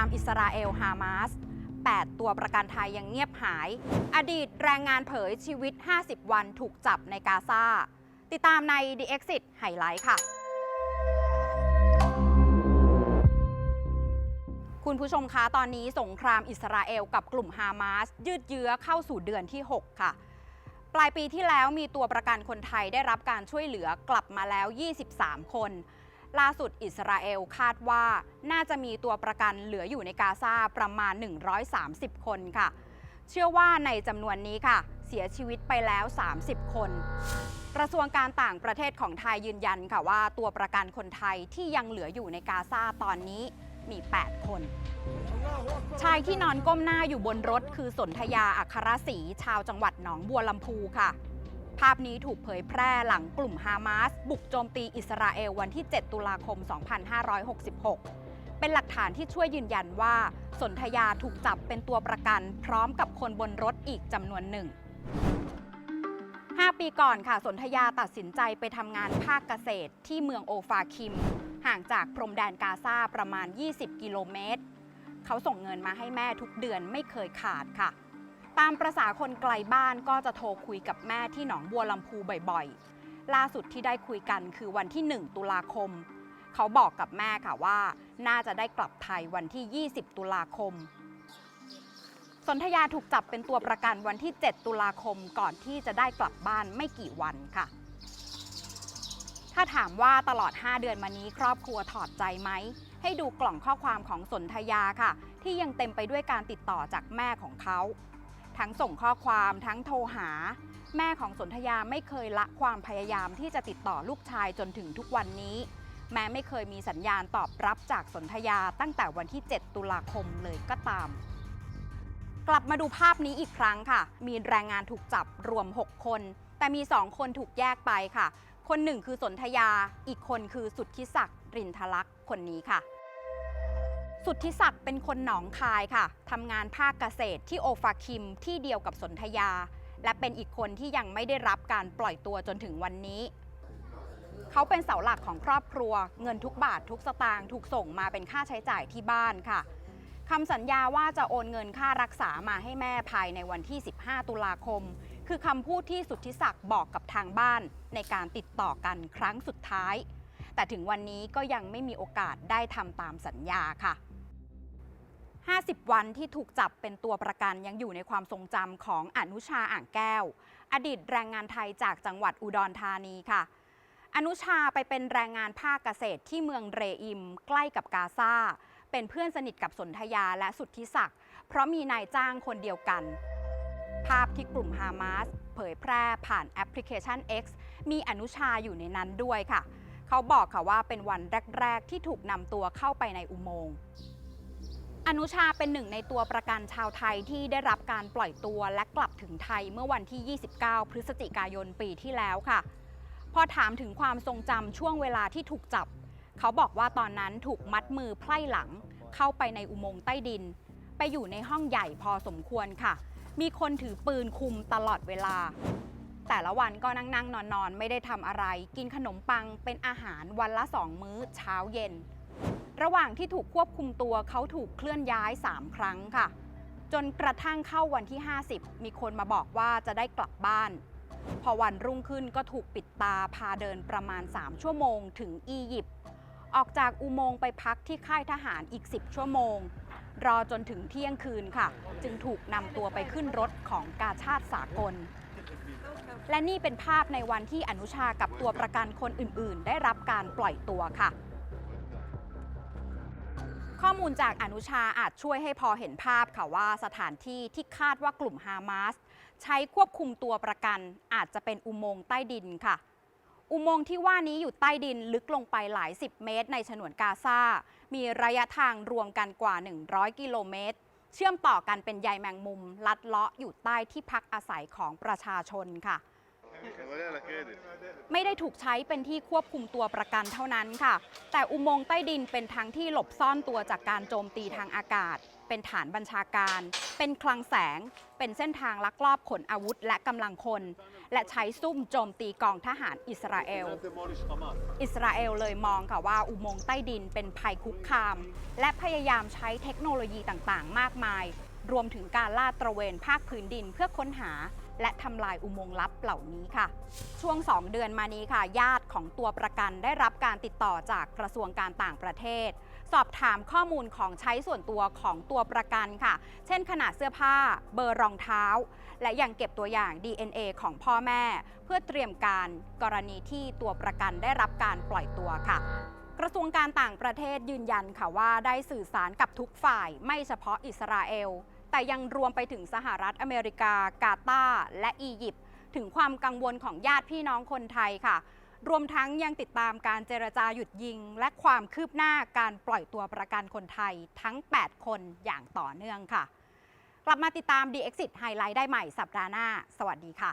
ามอิสราเอลฮามาส 8 ตัวประกันไทยยังเงียบหาย อดีตแรงงานเผยชีวิต 50 วันถูกจับในกาซา ติดตามใน The Exit ไฮไลท์ค่ะ คุณผู้ชมคะตอนนี้สงครามอิสราเอลกับกลุ่มฮามาส ยืดเยื้อเข้าสู่เดือนที่ 6 ค่ะปลายปีที่แล้วมีตัวประกันคนไทยได้รับการช่วยเหลือกลับมาแล้ว 23 คน ล่าสุดอิสราเอลคาดว่าน่าจะมีตัวประกันเหลืออยู่ในกาซาประมาณ 130 คนค่ะ เชื่อว่าในจำนวนนี้ค่ะ เสียชีวิตไปแล้ว 30 คน กระทรวงการต่างประเทศของไทยยืนยันค่ะว่าตัวประกันคนไทยที่ยังเหลืออยู่ในกาซาตอนนี้มี 8 คนชายที่นอนก้มหน้าอยู่บนรถคือสนธยาอัครศรีชาวจังหวัดหนองบัวลำพูค่ะ ภาพนี้ถูกเผยแพร่หลังกลุ่มฮามาส บุกโจมตีอิสราเอลวันที่ 7 ตุลาคม 2566 เป็นหลักฐานที่ช่วยยืนยันว่า สนธยาถูกจับเป็นตัวประกัน พร้อมกับคนบนรถอีกจำนวนหนึ่ง 5 ปีก่อนค่ะ สนธยาตัดสินใจไปทำงานภาคเกษตรที่เมืองโอฟาคิม ห่างจากพรมแดนกาซาประมาณ 20 กิโลเมตร เขาส่งเงินมาให้แม่ทุกเดือนไม่เคยขาดค่ะ ตามประษาคนไกลบ้านก็จะโทรคุยกับแม่ที่หนองบัวลำพูบ่อยๆ ล่าสุดที่ได้คุยกันคือวันที่ 1 ตุลาคม เขาบอกกับแม่ค่ะว่า น่าจะได้กลับไทยวันที่ 20 ตุลาคม สนธยาถูกจับเป็นตัวประกันวันที่ 7 ตุลาคมก่อนที่จะได้กลับบ้านไม่กี่วันค่ะ ถ้าถามว่าตลอด 5 เดือนมานี้ครอบครัวถอดใจไหมให้ดูกล่องข้อความของสนธยาค่ะ ที่ยังเต็มไปด้วยการติดต่อจากแม่ของเขา ทั้งส่งข้อความทั้งโทรหา แม่ของสนธยาไม่เคยละความพยายามที่จะติดต่อลูกชายจนถึงทุกวันนี้ แม้ไม่เคยมีสัญญาณตอบรับจากสนธยาตั้งแต่วันที่ 7 ตุลาคมเลยก็ตาม กลับมาดูภาพนี้อีกครั้งค่ะ มีแรงงานถูกจับรวม 6 คน แต่มี 2 คนถูกแยกไปค่ะ คนหนึ่งคือสนธยา อีกคนคือสุทธิศักดิ์รินทลักษ์คนนี้ค่ะ สุทธิศักดิ์เป็นคนหนองคายค่ะทำงานภาคเกษตรที่โอฟาคิมที่เดียวกับสนธยา และเป็นอีกคนที่ยังไม่ได้รับการปล่อยตัวจนถึงวันนี้ เขาเป็นเสาหลักของครอบครัว เงินทุกบาททุกสตางค์ถูกส่งมาเป็นค่าใช้จ่ายที่บ้านค่ะคำสัญญาว่าจะโอนเงินค่ารักษามาให้แม่ภายในวันที่ 15 ตุลาคม คือคำพูดที่สุทธิศักดิ์บอกกับทางบ้านในการติดต่อกันครั้งสุดท้ายแต่ถึงวันนี้ก็ยังไม่มีโอกาสได้ทำตามสัญญาค่ะ 50 วันที่ถูกจับเป็นตัวประกันยังอยู่ในความทรงจำของอนุชาอ่างแก้ว อดีตแรงงานไทยจากจังหวัดอุดรธานีค่ะ อนุชาไปเป็นแรงงานภาคเกษตรที่เมืองเรอิม ใกล้กับกาซาเป็นเพื่อนสนิทกับสนธยาและสุทธิศักดิ์เพราะมีนายจ้างคนเดียวกัน ภาพที่กลุ่มฮามาสเผยแพร่ผ่านแอปพลิเคชัน X มีอนุชาอยู่ในนั้นด้วยค่ะ เขาบอกค่ะว่าเป็นวันแรก ๆ ที่ถูกนำตัวเข้าไปในอุโมงค์ อนุชาเป็นหนึ่งในตัวประกันชาวไทยที่ได้รับการปล่อยตัวและกลับถึงไทยเมื่อวันที่ 29 พฤศจิกายนปีที่แล้วค่ะ พอถามถึงความทรงจำช่วงเวลาที่ถูกจับ เขาบอกว่าตอนนั้นถูกมัดมือไพร่หลัง เข้าไปในอุโมงค์ใต้ดิน ไปอยู่ในห้องใหญ่พอสมควรค่ะ มีคนถือปืนคุมตลอดเวลา แต่ละวันก็นั่งนั่งนอนนอนๆ ไม่ได้ทำอะไร กินขนมปังเป็นอาหารวันละสองมื้อเช้าเย็น ระหว่างที่ถูกควบคุมตัวเขาถูกเคลื่อนย้าย 3 ครั้งค่ะ จนกระทั่งเข้าวันที่ 50 มีคนมาบอกว่าจะได้กลับบ้าน พอวันรุ่งขึ้นก็ถูกปิดตาพาเดินประมาณ 3 ชั่วโมงถึงอียิปต์ออกจากอุโมงค์ไปพักที่ค่ายทหารอีก 10 ชั่วโมง รอจนถึงเที่ยงคืนค่ะ จึงถูกนำตัวไปขึ้นรถของกาชาติสากล และนี่เป็นภาพในวันที่อนุชากับตัวประกันคนอื่น ๆ ได้รับการปล่อยตัวค่ะ ข้อมูลจากอนุชาอาจช่วยให้พอเห็นภาพค่ะว่าสถานที่ที่คาดว่ากลุ่มฮามาสใช้ควบคุมตัวประกันอาจจะเป็นอุโมงค์ใต้ดินค่ะ อุโมงค์ที่ว่านี้อยู่ใต้ดินลึกลงไปหลายสิบเมตร ในฉนวนกาซา มีระยะทางรวมกันกว่า 100 กิโลเมตร เชื่อมต่อกันเป็นใยแมงมุม ลัดเลาะอยู่ใต้ที่พักอาศัยของประชาชนค่ะ ไม่ได้ถูกใช้เป็นที่ควบคุมตัวประกันเท่านั้นค่ะ แต่อุโมงค์ใต้ดินเป็นทั้งที่หลบซ่อนตัวจากการโจมตีทางอากาศ เป็นฐานบัญชาการ เป็นคลังแสง เป็นเส้นทางลักลอบขนอาวุธและกำลังคน และใช้ซุ่มโจมตีกองทหารอิสราเอล อิสราเอลเลยมองค่ะว่าอุโมงค์ใต้ดินเป็นภัยคุกคาม และพยายามใช้เทคโนโลยีต่างๆ มากมาย รวมถึงการลาดตระเวนภาคพื้นดินเพื่อค้นหา และทำลายอุโมงค์ลับเหล่านี้ค่ะ ช่วง 2 เดือนมานี้ค่ะ ญาติของตัวประกันได้รับการติดต่อจากกระทรวงการต่างประเทศ สอบถามข้อมูลของใช้ส่วนตัวของตัวประกันค่ะ เช่นขนาดเสื้อผ้า เบอร์รองเท้า และยังเก็บตัวอย่าง DNA ของพ่อแม่ เพื่อเตรียมการกรณีที่ตัวประกันได้รับการปล่อยตัว การต่างประเทศยืนยันค่ะว่าได้สื่อสารกับทุกฝ่ายไม่เฉพาะอิสราเอล แต่ยังรวมไปถึงสหรัฐอเมริกา กาตาร์และอียิปต์ถึงความกังวลของญาติพี่น้องคนไทยค่ะ รวมทั้งยังติดตามการเจรจาหยุดยิง และความคืบหน้าการปล่อยตัวประกันคนไทยทั้ง 8 คนอย่างต่อเนื่องค่ะ กลับมาติดตาม The Exit Highlight ได้ใหม่สัปดาห์หน้า สวัสดีค่ะ